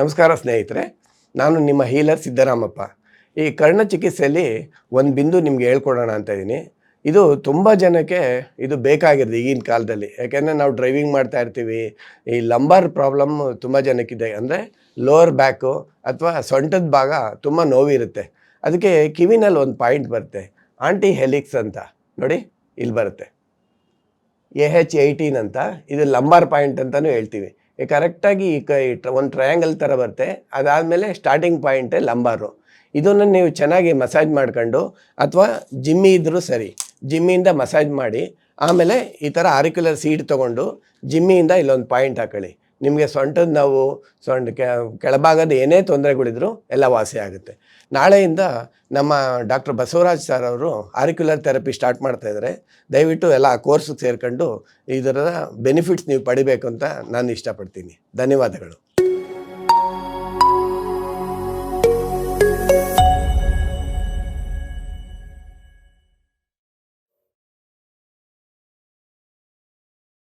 ನಮಸ್ಕಾರ ಸ್ನೇಹಿತರೆ, ನಾನು ನಿಮ್ಮ ಹೀಲರ್ ಸಿದ್ದರಾಮಪ್ಪ. ಈ ಕರ್ಣ ಚಿಕಿತ್ಸೆಯಲ್ಲಿ ಒಂದು ಬಿಂದು ನಿಮ್ಗೆ ಹೇಳ್ಕೊಡೋಣ ಅಂತ ಇದ್ದೀನಿ. ಇದು ತುಂಬ ಜನಕ್ಕೆ ಇದು ಬೇಕಾಗಿರೋದು ಈಗಿನ ಕಾಲದಲ್ಲಿ. ಯಾಕೆಂದರೆ ನಾವು ಡ್ರೈವಿಂಗ್ ಮಾಡ್ತಾ ಇರ್ತೀವಿ, ಈ ಲಂಬರ್ ಪ್ರಾಬ್ಲಮ್ ತುಂಬ ಜನಕ್ಕಿದೆ. ಅಂದರೆ ಲೋವರ್ ಬ್ಯಾಕು ಅಥವಾ ಸೊಂಟದ ಭಾಗ ತುಂಬ ನೋವಿರುತ್ತೆ. ಅದಕ್ಕೆ ಕಿವಿನಲ್ಲಿ ಒಂದು ಪಾಯಿಂಟ್ ಬರುತ್ತೆ. ಆಂಟಿ ಹೆಲಿಕ್ಸ್ ಅಂತ, ನೋಡಿ, ಇಲ್ಲಿ ಬರುತ್ತೆ. ಎ ಹೆಚ್ ಏಯ್ಟೀನ್ ಅಂತ, ಇದು ಲಂಬಾರ್ ಪಾಯಿಂಟ್ ಅಂತಲೂ ಹೇಳ್ತೀವಿ. ಕರೆಕ್ಟಾಗಿ ಈ ಕೈ ಒಂದು ಟ್ರಯಾಂಗಲ್ ಥರ ಬರುತ್ತೆ. ಅದಾದಮೇಲೆ ಸ್ಟಾರ್ಟಿಂಗ್ ಪಾಯಿಂಟೇ ಲಂಬಾರು ಇದನ್ನು ನೀವು ಚೆನ್ನಾಗಿ ಮಸಾಜ್ ಮಾಡ್ಕೊಂಡು ಅಥವಾ ಜಿಮ್ಮಿ ಇದ್ದರೂ ಸರಿ ಜಿಮ್ಮಿಯಿಂದ ಮಸಾಜ್ ಮಾಡಿ, ಆಮೇಲೆ ಈ ಥರ ಆರಿಕ್ಯುಲರ್ ಸೀಟ್ ತೊಗೊಂಡು ಜಿಮ್ಮಿಯಿಂದ ಇಲ್ಲೊಂದು ಪಾಯಿಂಟ್ ಹಾಕೊಳ್ಳಿ. ನಿಮಗೆ ಸೊಂಟದ ನೋವು ಸೊಂಟ ಕೆಳಭಾಗದ ಏನೇ ತೊಂದರೆಗಳಿದ್ರು ಎಲ್ಲ ವಾಸಿ ಆಗುತ್ತೆ. ನಾಳೆಯಿಂದ ನಮ್ಮ ಡಾಕ್ಟರ್ ಬಸವರಾಜ್ ಸರ್ ಅವರು ಆರಿಕ್ಯುಲರ್ ಥೆರಪಿ ಸ್ಟಾರ್ಟ್ ಮಾಡ್ತಾಯಿದ್ದಾರೆ ದಯವಿಟ್ಟು ಎಲ್ಲ ಆ ಕೋರ್ಸ್ಗೆ ಸೇರ್ಕೊಂಡು ಇದರ ಬೆನಿಫಿಟ್ಸ್ ನೀವು ಪಡಿಬೇಕು ಅಂತ ನಾನು ಇಷ್ಟಪಡ್ತೀನಿ. ಧನ್ಯವಾದಗಳು.